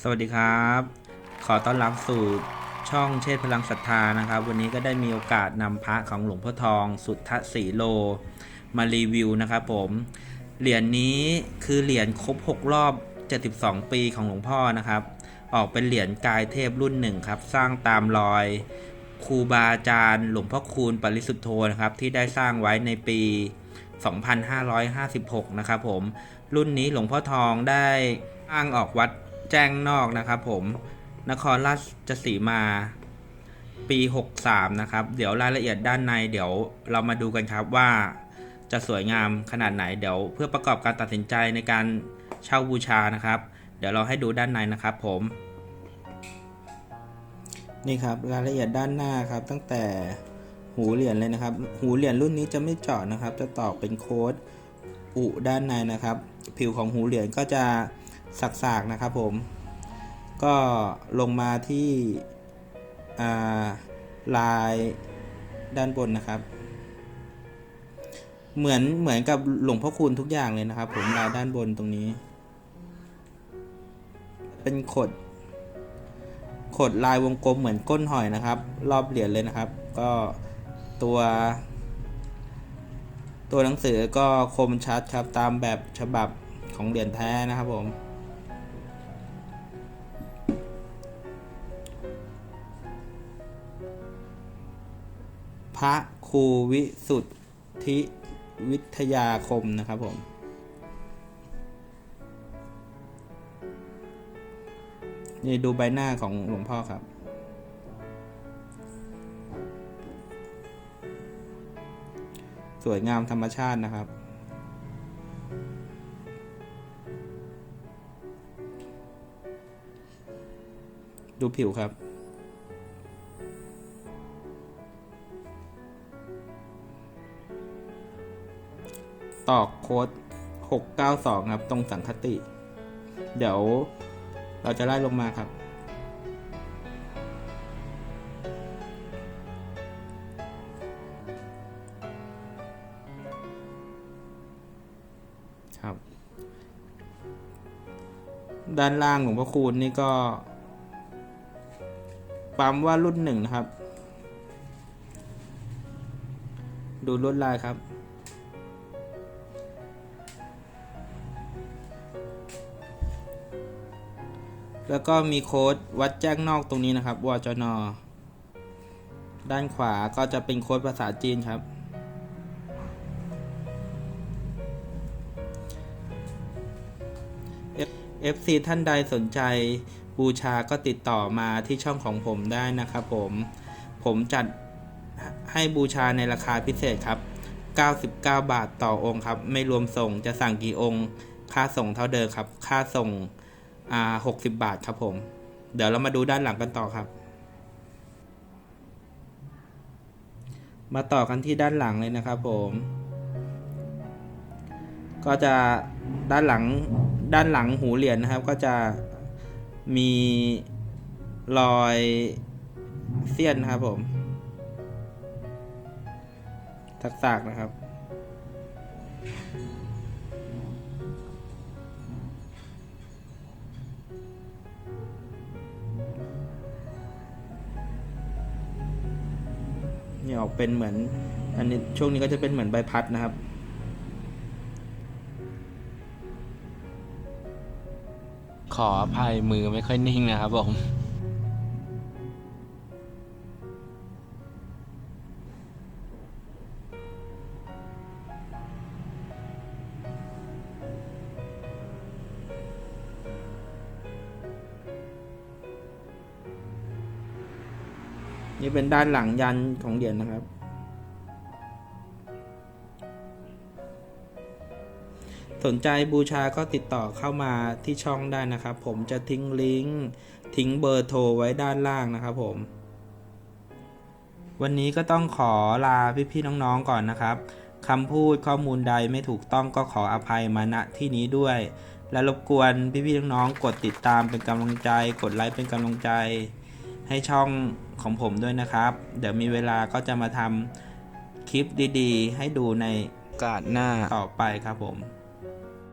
สวัสดีครับ ขอต้อนรับสู่ช่องเชษฐ์พลังศรัทธานะครับ วันนี้ก็ได้มีโอกาสนำพระของหลวงพ่อทอง สุทธสีโล มารีวิวนะครับผมเหรียญนี้คือเหรียญครบ 6 รอบ 72 ปีของหลวงพ่อนะครับ ออกเป็นเหรียญกายเทพรุ่นหนึ่งครับ สร้างตามรอยครูบาอาจารย์ หลวงพ่อคูณปริสุทธโธนะครับที่ได้สร้างไว้ในปี 2556 นะครับผมรุ่นนี้หลวงพ่อทองได้อ้างออกวัด แจ้งนอกนะครับผมนครราชสีมาปี 63 นะครับ เดี๋ยวรายละเอียดด้านในเดี๋ยวเรามาดูกันครับว่าจะสวยงามขนาดไหนเดี๋ยวเพื่อประกอบการตัดสินใจในการเช่าบูชานะครับ เดี๋ยวเราให้ดูด้านในนะครับผมนี่ครับรายละเอียดด้านหน้าครับตั้งแต่หูเหรียญเลยนะครับ หูเหรียญรุ่นนี้จะไม่เจาะนะครับ จะตอกเป็นโค้ดอุด้านในนะครับ ผิวของหูเหรียญก็จะ สักๆนะครับผม ก็ลงมาที่ลายด้านบนนะครับ เหมือนเหมือนกับหลวงพ่อคูณทุกอย่างเลยนะครับ ผมลายด้านบนตรงนี้ เป็นขด ขดลายวงกลมเหมือนก้นหอยนะครับ รอบเหรียญเลยนะครับ ก็ตัว ตัวหนังสือก็คมชัดครับตามแบบฉบับของเหรียญแท้นะครับผม พระครูวิสุทธิวิทยาคมนะครับผม นี่ดูใบหน้าของหลวงพ่อครับ สวยงามธรรมชาตินะครับ ดูผิวครับ ตอกโค้ด 692 ครับ ตรงสังคติ เดี๋ยวเราจะไล่ลงมาครับ ครับ ด้านล่างหลวงพ่อคูณนี่ก็ปั๊มว่ารุ่นหนึ่งนะครับ ดูลวดลายครับ แล้วก็มีโค้ดวัดแจ้งนอกตรงนี้นะครับวจน ด้านขวาก็จะเป็นโค้ดภาษาจีนครับ FC ท่านใดสนใจบูชาก็ติดต่อมาที่ช่องของผมได้นะครับผม ผมจัดให้บูชาในราคาพิเศษครับ 99 บาทต่อองค์ครับ ไม่รวมส่งจะสั่งกี่องค์ ค่าส่งเท่าเดิมครับ ค่าส่ง อ่าหกสิบบาทครับผม เดี๋ยวเรามาดูด้านหลังกันต่อครับ มาต่อกันที่ด้านหลังเลยนะครับผม ก็จะด้านหลังด้านหลังหูเหรียญนะครับ ก็จะมีรอยเสี้ยนนะครับผมสักๆนะครับ นี่ออกเป็นเหมือน อันนี้ช่วงนี้ก็จะเป็นเหมือนใบพัดนะครับ ขออภัยมือไม่ค่อยนิ่งนะครับผม นี่เป็นด้านหลังยันของเหรียญนะครับ สนใจบูชาก็ติดต่อเข้ามาที่ช่องได้นะครับ ผมจะทิ้งลิงก์ทิ้งเบอร์โทรไว้ด้านล่างนะครับผม วันนี้ก็ต้องขอลาพี่ๆน้องๆก่อนนะครับคำพูดข้อมูลใดไม่ถูกต้องก็ขออภัยมาณที่นี้ด้วย และรบกวนพี่ๆน้องๆกดติดตามเป็นกำลังใจ กดไลค์เป็นกำลังใจ ให้ช่องของผมด้วยนะครับ เดี๋ยวมีเวลาก็จะมาทำคลิปดีๆ ให้ดูในโอกาสหน้าต่อไปครับผม